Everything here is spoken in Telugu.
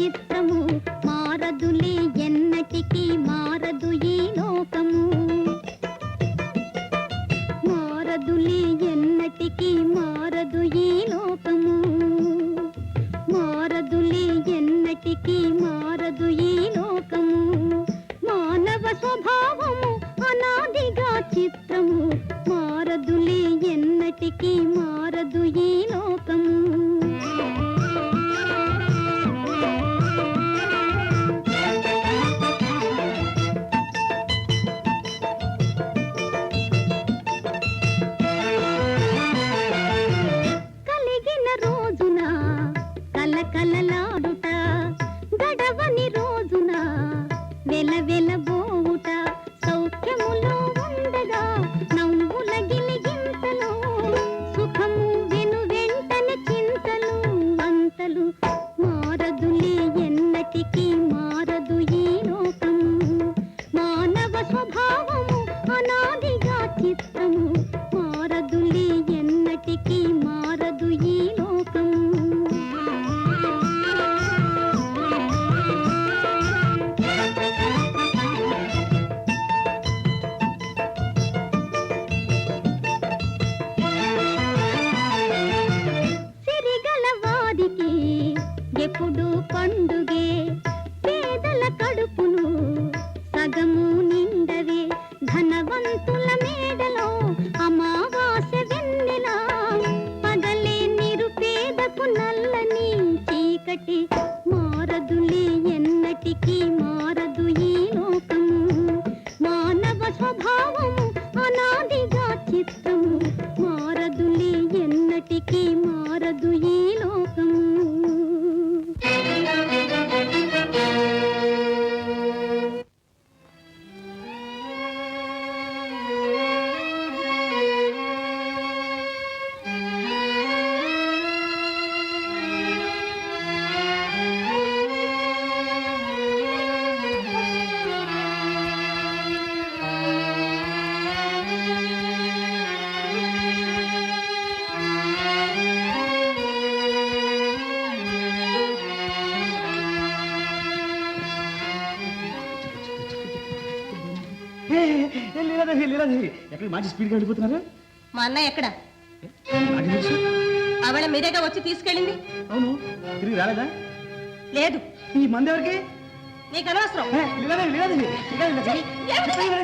చిత్రము. మారదులే ఎన్నటికి మారదు ఈ లోకము. మారదులే ఎన్నటికి మారదు ఈ లోకము. మారదులే ఎన్నటికి మారదు ఈ లోకము. మానవ స్వభావము అనాదిగా చిత్రము. మారదులే ఎన్నటికి మారదు ఈ కలలాడుట గడవని రోజున వెల వెలబోట సౌఖ్యములో ఉండగా నవ్వుల గిలిగింతలు సుఖము వెను వెంటనే చింతలు వంతలు మారదులే ఎన్నటికీ మారదు ఈ లోకము. మానవ స్వభావము అనాదిగా చిత్తము మారదులే ఎన్నటికీ మారదు ఈ లోకము. మానవ స్వభావము అనాదిగా చిత్తము లీలాదేవి లీలాదేవి. ఎక్కడికి మంచి స్పీడ్గా వెళ్ళిపోతున్నారు? మా అన్నయ్య ఎక్కడ? ఆవిడ మీరేగా వచ్చి తీసుకెళ్ళింది. అవును తిరిగి రాలేదా? లేదు. ఈ మంది ఎవరికి? నీకు అనవసరం. లీలాదేవి లీలాదేవి. లీలాదేవి.